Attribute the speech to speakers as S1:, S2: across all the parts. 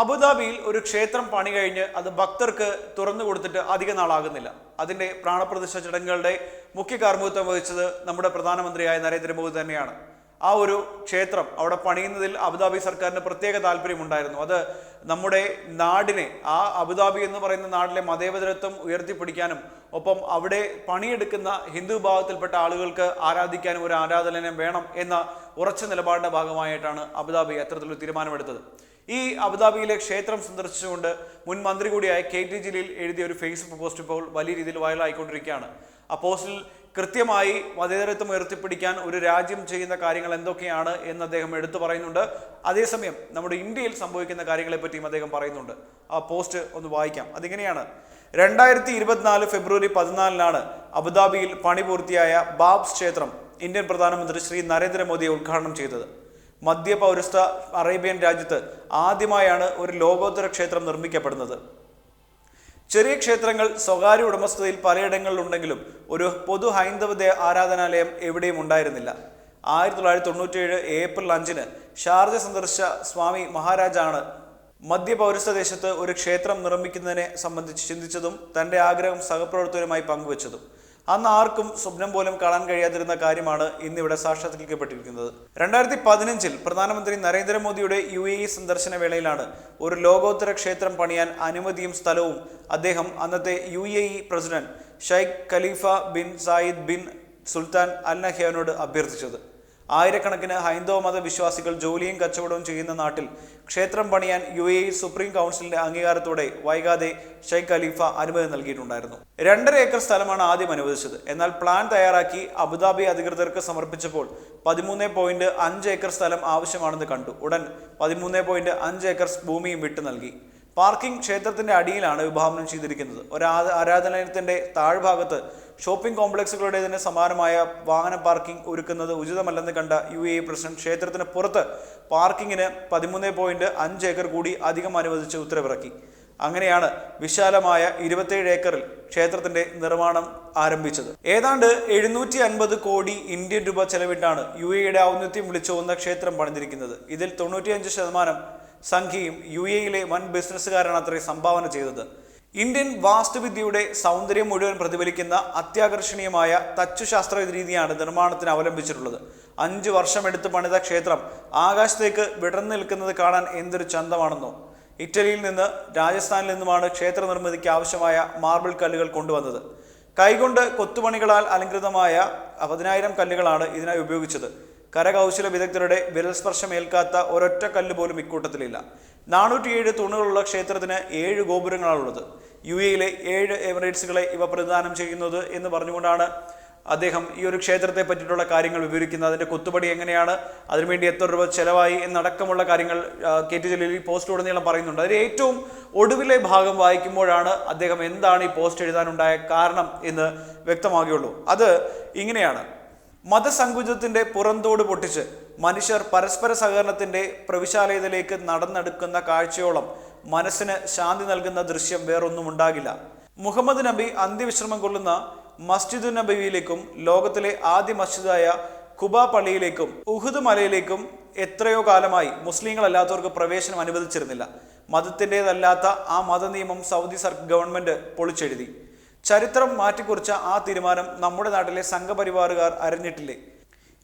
S1: അബുദാബിയിൽ ഒരു ക്ഷേത്രം പണി കഴിഞ്ഞ് അത് ഭക്തർക്ക് തുറന്നു കൊടുത്തിട്ട് അധിക നാളാകുന്നില്ല. അതിന്റെ പ്രാണപ്രതിഷ്ഠ ചടങ്ങുകളുടെ മുഖ്യ കാർമ്മികത്വം വഹിച്ചത് നമ്മുടെ പ്രധാനമന്ത്രിയായ നരേന്ദ്രമോദി തന്നെയാണ്. ആ ഒരു ക്ഷേത്രം അവിടെ പണിയുന്നതിൽ അബുദാബി സർക്കാരിന് പ്രത്യേക താല്പര്യമുണ്ടായിരുന്നു. അത് നമ്മുടെ നാടിനെ ആ അബുദാബി എന്ന് പറയുന്ന നാട്ടിലെ മതേതരത്വം ഉയർത്തിപ്പിടിക്കാനും ഒപ്പം അവിടെ പണിയെടുക്കുന്ന ഹിന്ദു വിഭാഗത്തിൽപ്പെട്ട ആളുകൾക്ക് ആരാധിക്കാനും ഒരു ആരാധനം വേണം എന്ന ഉറച്ച നിലപാടിന്റെ ഭാഗമായിട്ടാണ് അബുദാബി അത്തരത്തിലൊരു തീരുമാനമെടുത്തത്. ഈ അബുദാബിയിലെ ക്ഷേത്രം സന്ദർശിച്ചുകൊണ്ട് മുൻ മന്ത്രി കൂടിയായ കെ ടി ജലീൽ എഴുതിയ ഒരു ഫേസ്ബുക്ക് പോസ്റ്റ് ഇപ്പോൾ വലിയ രീതിയിൽ വൈറലായിക്കൊണ്ടിരിക്കുകയാണ്. ആ പോസ്റ്റിൽ കൃത്യമായി മതേതരത്വം ഉയർത്തിപ്പിടിക്കാൻ ഒരു രാജ്യം ചെയ്യുന്ന കാര്യങ്ങൾ എന്തൊക്കെയാണ് എന്ന് അദ്ദേഹം എടുത്തു പറയുന്നുണ്ട്. അതേസമയം നമ്മുടെ ഇന്ത്യയിൽ സംഭവിക്കുന്ന കാര്യങ്ങളെ പറ്റിയും അദ്ദേഹം പറയുന്നുണ്ട്. ആ പോസ്റ്റ് ഒന്ന് വായിക്കാം. അതിങ്ങനെയാണ്. രണ്ടായിരത്തി ഇരുപത്തിനാല് ഫെബ്രുവരി പതിനാലിനാണ് അബുദാബിയിൽ പണി പൂർത്തിയായ ബാബ്സ് ക്ഷേത്രം ഇന്ത്യൻ പ്രധാനമന്ത്രി ശ്രീ നരേന്ദ്രമോദിയെ ഉദ്ഘാടനം ചെയ്തത്. മധ്യ പൗരസ്ത അറേബ്യൻ രാജ്യത്ത് ആദ്യമായാണ് ഒരു ലോകോത്തര ക്ഷേത്രം നിർമ്മിക്കപ്പെടുന്നത്. ചെറിയ ക്ഷേത്രങ്ങൾ സ്വകാര്യ ഉടമസ്ഥതയിൽ പലയിടങ്ങളിലുണ്ടെങ്കിലും ഒരു പൊതു ഹൈന്ദവ ആരാധനാലയം എവിടെയും ഉണ്ടായിരുന്നില്ല. ആയിരത്തി തൊള്ളായിരത്തി തൊണ്ണൂറ്റിയേഴ് ഏപ്രിൽ അഞ്ചിന് ഷാർജ സന്ദർശിച്ച സ്വാമി മഹാരാജാണ് മധ്യ പൗരസ്ത ദേശത്ത് ഒരു ക്ഷേത്രം നിർമ്മിക്കുന്നതിനെ സംബന്ധിച്ച് ചിന്തിച്ചതും തന്റെ ആഗ്രഹം സഹപ്രവർത്തകരുമായി പങ്കുവച്ചതും. അന്ന് ആർക്കും സ്വപ്നം പോലും കാണാൻ കഴിയാതിരുന്ന കാര്യമാണ് ഇന്നിവിടെ സാക്ഷാത്കരിക്കപ്പെട്ടിരിക്കുന്നത്. രണ്ടായിരത്തി പതിനഞ്ചിൽ പ്രധാനമന്ത്രി നരേന്ദ്രമോദിയുടെ യു എ ഇ സന്ദർശന വേളയിലാണ് ഒരു ലോകോത്തര ക്ഷേത്രം പണിയാൻ അനുമതിയും സ്ഥലവും അദ്ദേഹം അന്നത്തെ U A E president Sheikh Khalifa bin Zayed bin Sultan Al നഹ്യാനോട് അഭ്യർത്ഥിച്ചത്. ആയിരക്കണക്കിന് ഹൈന്ദവ മത വിശ്വാസികൾ ജോലിയും കച്ചവടവും ചെയ്യുന്ന നാട്ടിൽ ക്ഷേത്രം പണിയാൻ യു എ സുപ്രീം കൗൺസിലിന്റെ അംഗീകാരത്തോടെ വൈകാതെ ഷെയ്ഖ് ഖലീഫ അനുമതി നൽകിയിട്ടുണ്ടായിരുന്നു. രണ്ടര ഏക്കർ സ്ഥലമാണ് ആദ്യം അനുവദിച്ചത്. എന്നാൽ പ്ലാൻ തയ്യാറാക്കി അബുദാബി അധികൃതർക്ക് സമർപ്പിച്ചപ്പോൾ പതിമൂന്ന് പോയിന്റ് അഞ്ച് ഏക്കർ സ്ഥലം ആവശ്യമാണെന്ന് കണ്ടു. ഉടൻ പതിമൂന്ന് പോയിന്റ് അഞ്ച് ഏക്കർ ഭൂമിയും വിട്ടു നൽകി. പാർക്കിംഗ് ക്ഷേത്രത്തിന്റെ അടിയിലാണ് വിഭാവനം ചെയ്തിരിക്കുന്നത്. ഒരു ആരാധനാലയത്തിന്റെ താഴ്ഭാഗത്ത് ഷോപ്പിംഗ് കോംപ്ലക്സുകളുടേതിന് സമാനമായ വാഹന പാർക്കിംഗ് ഒരുക്കുന്നത് ഉചിതമല്ലെന്ന് കണ്ട യു എ പ്രസിഡന്റ് ക്ഷേത്രത്തിന് പുറത്ത് പാർക്കിങ്ങിന് പതിമൂന്ന് പോയിന്റ് അഞ്ച് ഏക്കർ കൂടി അധികം അനുവദിച്ച് ഉത്തരവിറക്കി. അങ്ങനെയാണ് വിശാലമായ ഇരുപത്തേഴ് ഏക്കറിൽ ക്ഷേത്രത്തിന്റെ നിർമ്മാണം ആരംഭിച്ചത്. ഏതാണ്ട് എഴുന്നൂറ്റി അൻപത് കോടി ഇന്ത്യൻ രൂപ ചെലവിട്ടാണ് യു എയുടെ ഔന്നത്യം വിളിച്ചോന്ന ക്ഷേത്രം പണിതിരിക്കുന്നത്. ഇതിൽ തൊണ്ണൂറ്റിയഞ്ച് ശതമാനം സംഖ്യയും യു എയിലെ വൻ ബിസിനസ്സുകാരാണ് അത്രയും സംഭാവന ചെയ്തത്. ഇന്ത്യൻ വാസ്തുവിദ്യയുടെ സൗന്ദര്യം മുഴുവൻ പ്രതിഫലിക്കുന്ന അത്യാകർഷണീയമായ തച്ചുശാസ്ത്ര രീതിയാണ് നിർമ്മാണത്തിന് അവലംബിച്ചിട്ടുള്ളത്. അഞ്ച് വർഷമെടുത്ത് പണിത ക്ഷേത്രം ആകാശത്തേക്ക് വിടർന്നു നിൽക്കുന്നത് കാണാൻ എന്തൊരു ചന്തമാണെന്നോ. ഇറ്റലിയിൽ നിന്ന് രാജസ്ഥാനിൽ നിന്നുമാണ് ക്ഷേത്ര നിർമ്മിതിക്ക് ആവശ്യമായ മാർബിൾ കല്ലുകൾ കൊണ്ടുവന്നത്. കൈകൊണ്ട് കൊത്തുപണികളാൽ അലങ്കൃതമായ പതിനായിരം കല്ലുകളാണ് ഇതിനായി ഉപയോഗിച്ചത്. കരകൗശല വിദഗ്ധരുടെ വിരൽസ്പർശം ഏൽക്കാത്ത ഒരൊറ്റ കല്ല് പോലും ഇക്കൂട്ടത്തിലില്ല. നാനൂറ്റിയേഴ് തൂണുകളുള്ള ക്ഷേത്രത്തിന് ഏഴ് ഗോപുരങ്ങളാണുള്ളത്. യു എയിലെ ഏഴ് എമിറേറ്റ്സുകളെ ഇവ പ്രതിദാനം ചെയ്യുന്നത് എന്ന് പറഞ്ഞുകൊണ്ടാണ് അദ്ദേഹം ഈ ഒരു ക്ഷേത്രത്തെ പറ്റിയിട്ടുള്ള കാര്യങ്ങൾ വിവരിക്കുന്നത്. അതിന്റെ കൊത്തുപടി എങ്ങനെയാണ്? അതിനുവേണ്ടി എത്ര രൂപ ചെലവായി എന്നടക്കമുള്ള കാര്യങ്ങൾ കെ ടി ജലീൽ ഈ പോസ്റ്റ് ഉടനീളം പറയുന്നുണ്ട്. അതിൽ ഏറ്റവും ഒടുവിലെ ഭാഗം വായിക്കുമ്പോഴാണ് അദ്ദേഹം എന്താണ് ഈ പോസ്റ്റ് എഴുതാനുണ്ടായ കാരണം എന്ന് വ്യക്തമാകുകയുള്ളൂ. അത് ഇങ്ങനെയാണ്. മതസങ്കുചത്തിന്റെ പുറന്തോട് പൊട്ടിച്ച് മനുഷ്യർ പരസ്പര സഹകരണത്തിന്റെ പ്രവിശാലയത്തിലേക്ക് നടന്നെടുക്കുന്ന കാഴ്ചയോളം മനസ്സിന് ശാന്തി നൽകുന്ന ദൃശ്യം വേറൊന്നും ഉണ്ടാകില്ല. മുഹമ്മദ് നബി അന്ത്യവിശ്രമം കൊള്ളുന്ന മസ്ജിദ് നബിയിലേക്കും ലോകത്തിലെ ആദ്യ മസ്ജിദായ കുബ പള്ളിയിലേക്കും ഉഹുദ് മലയിലേക്കും എത്രയോ കാലമായി മുസ്ലിങ്ങളല്ലാത്തവർക്ക് പ്രവേശനം അനുവദിച്ചിരുന്നില്ല. മതത്തിന്റെതല്ലാത്ത ആ മതനിയമം സൗദി സർ ഗവൺമെന്റ് പൊളിച്ചെഴുതി. ചരിത്രം മാറ്റിക്കുറിച്ച ആ തീരുമാനം നമ്മുടെ നാട്ടിലെ സംഘപരിവാറുകാർ അറിഞ്ഞിട്ടില്ലേ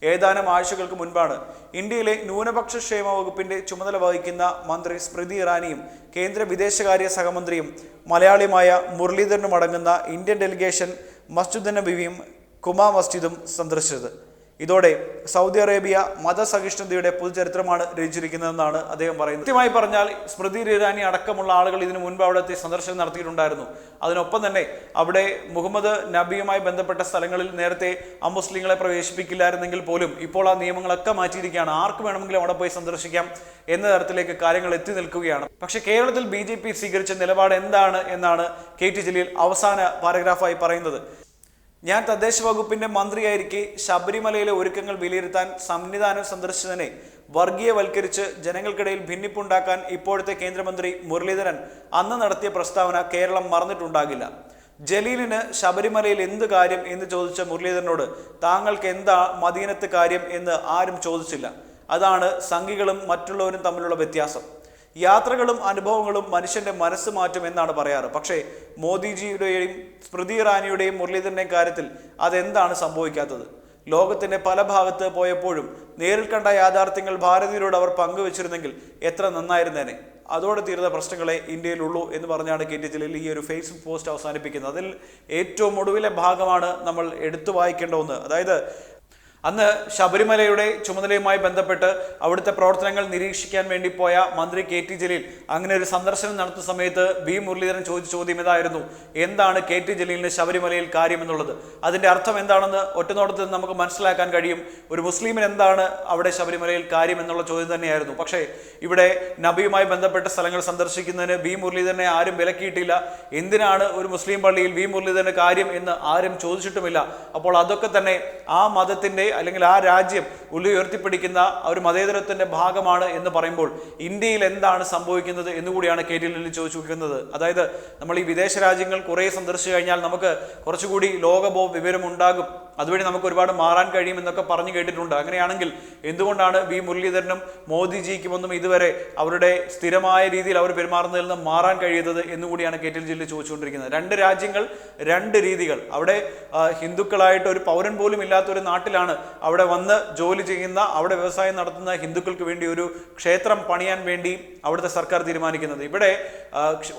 S1: ഏതാനും ആഴ്ചകൾക്ക് മുൻപാണ് ഇന്ത്യയിലെ ന്യൂനപക്ഷ ക്ഷേമ വകുപ്പിന്റെ ചുമതല വഹിക്കുന്ന മന്ത്രി സ്മൃതി ഇറാനിയും കേന്ദ്ര വിദേശകാര്യ സഹമന്ത്രിയും മലയാളിയുമായ മുരളീധരനും അടങ്ങുന്ന ഇന്ത്യൻ ഡെലിഗേഷൻ മസ്ജിദ് നബിയും കുമാ മസ്ജിദും സന്ദർശിച്ചത്. ഇതോടെ സൗദി അറേബ്യ മതസഹിഷ്ണുതയുടെ പുതുചരിത്രമാണ് രചിച്ചിരിക്കുന്നതെന്നാണ് അദ്ദേഹം പറയുന്നത്. കൃത്യമായി പറഞ്ഞാൽ സ്മൃതി ഇറാനി അടക്കമുള്ള ആളുകൾ ഇതിനു മുൻപ് അവിടുത്തെ സന്ദർശനം നടത്തിയിട്ടുണ്ടായിരുന്നു. അതിനൊപ്പം തന്നെ അവിടെ മുഹമ്മദ് നബിയുമായി ബന്ധപ്പെട്ട സ്ഥലങ്ങളിൽ നേരത്തെ അമുസ്ലിങ്ങളെ പ്രവേശിപ്പിക്കില്ലായിരുന്നെങ്കിൽ പോലും ഇപ്പോൾ ആ നിയമങ്ങളൊക്കെ മാറ്റിയിരിക്കുകയാണ്. ആർക്ക് വേണമെങ്കിലും അവിടെ പോയി സന്ദർശിക്കാം എന്ന തരത്തിലേക്ക് കാര്യങ്ങൾ എത്തി നിൽക്കുകയാണ്. പക്ഷെ കേരളത്തിൽ ബി സ്വീകരിച്ച നിലപാട് എന്താണ് എന്നാണ് കെ ടി ജലീൽ അവസാന പാരഗ്രാഫായി പറയുന്നത്. ഞാൻ തദ്ദേശ വകുപ്പിന്റെ മന്ത്രിയായിരിക്കെ ശബരിമലയിലെ ഒരുക്കങ്ങൾ വിലയിരുത്താൻ സംവിധാനം സന്ദർശിച്ചതിനെ വർഗീയവൽക്കരിച്ച് ജനങ്ങൾക്കിടയിൽ ഭിന്നിപ്പുണ്ടാക്കാൻ ഇപ്പോഴത്തെ കേന്ദ്രമന്ത്രി മുരളീധരൻ അന്ന് നടത്തിയ പ്രസ്താവന കേരളം മറന്നിട്ടുണ്ടാകില്ല. ജലീലിന് ശബരിമലയിൽ എന്ത് കാര്യം എന്ന് ചോദിച്ച മുരളീധരനോട് താങ്കൾക്ക് എന്താ മദീനത്ത് കാര്യം എന്ന് ആരും ചോദിച്ചില്ല. അതാണ് സംഘികളും മറ്റുള്ളവരും തമ്മിലുള്ള വ്യത്യാസം. യാത്രകളും അനുഭവങ്ങളും മനുഷ്യന്റെ മനസ്സ് മാറ്റും എന്നാണ് പറയാറ്. പക്ഷേ മോദിജിയുടെയും സ്മൃതി ഇറാനിയുടെയും മുരളീധരന്റെയും കാര്യത്തിൽ അതെന്താണ് സംഭവിക്കാത്തത്? ലോകത്തിന്റെ പല ഭാഗത്ത് പോയപ്പോഴും നേരിൽ കണ്ട യാഥാർത്ഥ്യങ്ങൾ ഭാരതീയരോട് അവർ പങ്കുവച്ചിരുന്നെങ്കിൽ എത്ര നന്നായിരുന്നേനെ? അതോടെ തീർന്ന പ്രശ്നങ്ങളെ ഇന്ത്യയിലുള്ളൂ എന്ന് പറഞ്ഞാണ് കെ ടി ജലീൽ ഈ ഒരു ഫേസ്ബുക്ക് പോസ്റ്റ് അവസാനിപ്പിക്കുന്നത്. അതിൽ ഏറ്റവും ഒടുവിലെ ഭാഗമാണ് നമ്മൾ എടുത്തു വായിക്കേണ്ട ഒന്ന്. അതായത് അന്ന് ശബരിമലയുടെ ചുമതലയുമായി ബന്ധപ്പെട്ട് അവിടുത്തെ പ്രവർത്തനങ്ങൾ നിരീക്ഷിക്കാൻ വേണ്ടി പോയ മന്ത്രി കെ ടി ജലീൽ അങ്ങനെ ഒരു സന്ദർശനം നടത്തുന്ന സമയത്ത് വി മുരളീധരൻ ചോദിച്ച ചോദ്യം ഇതായിരുന്നു. എന്താണ് കെ ടി ജലീലിന് ശബരിമലയിൽ കാര്യമെന്നുള്ളത്? അതിന്റെ അർത്ഥം എന്താണെന്ന് ഒറ്റനോട്ടത്തിൽ നമുക്ക് മനസ്സിലാക്കാൻ കഴിയും. ഒരു മുസ്ലിമിന് എന്താണ് അവിടെ ശബരിമലയിൽ കാര്യം എന്നുള്ള ചോദ്യം തന്നെയായിരുന്നു. പക്ഷേ ഇവിടെ നബിയുമായി ബന്ധപ്പെട്ട സ്ഥലങ്ങൾ സന്ദർശിക്കുന്നതിന് വി മുരളീധരനെ ആരും വിലക്കിയിട്ടില്ല. എന്തിനാണ് ഒരു മുസ്ലിം പള്ളിയിൽ വി മുരളീധരന് കാര്യം എന്ന് ആരും ചോദിച്ചിട്ടുമില്ല. അപ്പോൾ അതൊക്കെ തന്നെ ആ മതത്തിന്റെ അല്ലെങ്കിൽ ആ രാജ്യം ഉള്ളി ഉയർത്തിപ്പിടിക്കുന്ന ഒരു മതേതരത്തിന്റെ ഭാഗമാണ് എന്ന് പറയുമ്പോൾ ഇന്ത്യയിൽ എന്താണ് സംഭവിക്കുന്നത് എന്നുകൂടിയാണ് കെ ടി ലില്ലി ചോദിച്ചു നോക്കുന്നത് അതായത് നമ്മൾ ഈ വിദേശ രാജ്യങ്ങൾ കുറേ സന്ദർശിച്ചു കഴിഞ്ഞാൽ നമുക്ക് കുറച്ചുകൂടി ലോകബോ വിവരമുണ്ടാകും. അതുവഴി നമുക്ക് ഒരുപാട് മാറാൻ കഴിയും എന്നൊക്കെ പറഞ്ഞു കേട്ടിട്ടുണ്ട്. അങ്ങനെയാണെങ്കിൽ എന്തുകൊണ്ടാണ് വി മുരളീധരനും മോദിജിക്കുമൊന്നും ഇതുവരെ അവരുടെ സ്ഥിരമായ രീതിയിൽ അവർ പെരുമാറുന്നതിൽ നിന്ന് മാറാൻ കഴിയുന്നത് എന്നുകൂടിയാണ് കെ ടി ജില്ലയിൽ ചോദിച്ചുകൊണ്ടിരിക്കുന്നത്. രണ്ട് രാജ്യങ്ങൾ രണ്ട് രീതികൾ. അവിടെ ഹിന്ദുക്കളായിട്ട് ഒരു പൗരൻ പോലും ഇല്ലാത്ത ഒരു നാട്ടിലാണ് അവിടെ വന്ന് ജോലി ചെയ്യുന്ന അവിടെ വ്യവസായം നടത്തുന്ന ഹിന്ദുക്കൾക്ക് വേണ്ടി ഒരു ക്ഷേത്രം പണിയാൻ വേണ്ടി അവിടുത്തെ സർക്കാർ തീരുമാനിക്കുന്നത്. ഇവിടെ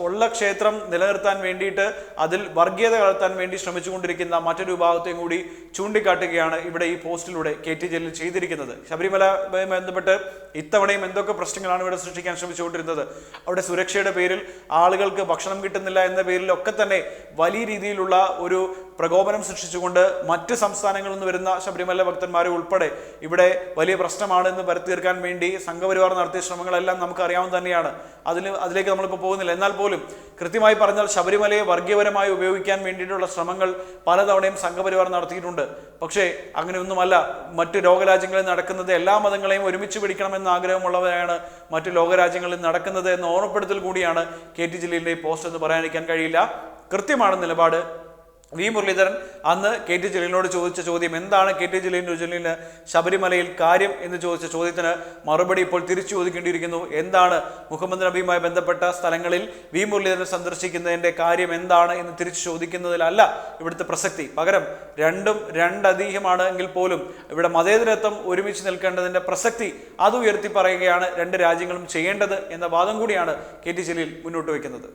S1: ഉള്ള ക്ഷേത്രം നിലനിർത്താൻ വേണ്ടിയിട്ട് അതിൽ വർഗീയത കലർത്താൻ വേണ്ടി ശ്രമിച്ചുകൊണ്ടിരിക്കുന്ന മറ്റൊരു വിഭാഗത്തെയും കൂടി ചൂണ്ടിക്കാട്ടുകയാണ് ഇവിടെ ഈ പോസ്റ്റിലൂടെ കെ ടി ജലീൽ ചെയ്തിരിക്കുന്നത്. ശബരിമലയുമായി ബന്ധപ്പെട്ട് ഇത്തവണയും എന്തൊക്കെ പ്രശ്നങ്ങളാണ് ഇവിടെ സൃഷ്ടിക്കാൻ ശ്രമിച്ചുകൊണ്ടിരുന്നത്? അവിടെ സുരക്ഷയുടെ പേരിൽ ആളുകൾക്ക് ഭക്ഷണം കിട്ടുന്നില്ല എന്ന പേരിൽ ഒക്കെ തന്നെ വലിയ രീതിയിലുള്ള ഒരു പ്രകോപനം സൃഷ്ടിച്ചുകൊണ്ട് മറ്റ് സംസ്ഥാനങ്ങളിൽ നിന്ന് വരുന്ന ശബരിമല ഭക്തന്മാരെ ഉൾപ്പെടെ ഇവിടെ വലിയ പ്രശ്നമാണ് എന്ന് വരുത്തി തീർക്കാൻ വേണ്ടി സംഘപരിവാർ നടത്തിയ ശ്രമങ്ങളെല്ലാം നമുക്ക് അറിയാവുന്ന തന്നെയാണ്. അതിൽ അതിലേക്ക് നമ്മളിപ്പോൾ പോകുന്നില്ല. എന്നാൽ പോലും കൃത്യമായി പറഞ്ഞാൽ ശബരിമലയെ വർഗീയപരമായി ഉപയോഗിക്കാൻ വേണ്ടിയിട്ടുള്ള ശ്രമങ്ങൾ പലതവണയും സംഘപരിവാർ നടത്തിയിട്ടുണ്ട്. പക്ഷേ അങ്ങനെയൊന്നുമല്ല. മറ്റ് ലോകരാജ്യങ്ങളിൽ നടക്കുന്നത് എല്ലാ മതങ്ങളെയും ഒരുമിച്ച് പിടിക്കണമെന്ന ആഗ്രഹമുള്ളവരാണ് മറ്റ് ലോകരാജ്യങ്ങളിൽ നടക്കുന്നത് എന്ന ഓർമ്മപ്പെടുത്തൽ കൂടിയാണ് കെ ടി ജില്ലയിലെ പോസ്റ്റ് എന്ന് പറയാനിരിക്കാൻ കഴിയില്ല. കൃത്യമാണ് നിലപാട്. വി മുരളീധരൻ അന്ന് കെ ടി ജലീലിനോട് ചോദിച്ച ചോദ്യം എന്താണ് കെ ടി ജലീലിന് ജലീലിന് ശബരിമലയിൽ കാര്യം എന്ന് ചോദിച്ച ചോദ്യത്തിന് മറുപടി ഇപ്പോൾ തിരിച്ചു ചോദിക്കേണ്ടിയിരിക്കുന്നു. എന്താണ് മുഹമ്മദ് നബിയുമായി ബന്ധപ്പെട്ട സ്ഥലങ്ങളിൽ വി മുരളീധരൻ സന്ദർശിക്കുന്നതിന്റെ കാര്യം എന്താണ് എന്ന് തിരിച്ചു ചോദിക്കുന്നതിലല്ല ഇവിടുത്തെ പ്രസക്തി. പകരം രണ്ടും രണ്ടധികമാണ് എങ്കിൽ പോലും ഇവിടെ മതേതരത്വം ഒരുമിച്ച് നിൽക്കേണ്ടതിന്റെ പ്രസക്തി അത് ഉയർത്തി പറയുകയാണ് രണ്ട് രാജ്യങ്ങളും ചെയ്യേണ്ടത് എന്ന വാദം കൂടിയാണ് കെ ടി ജലീൽ മുന്നോട്ട് വയ്ക്കുന്നത്.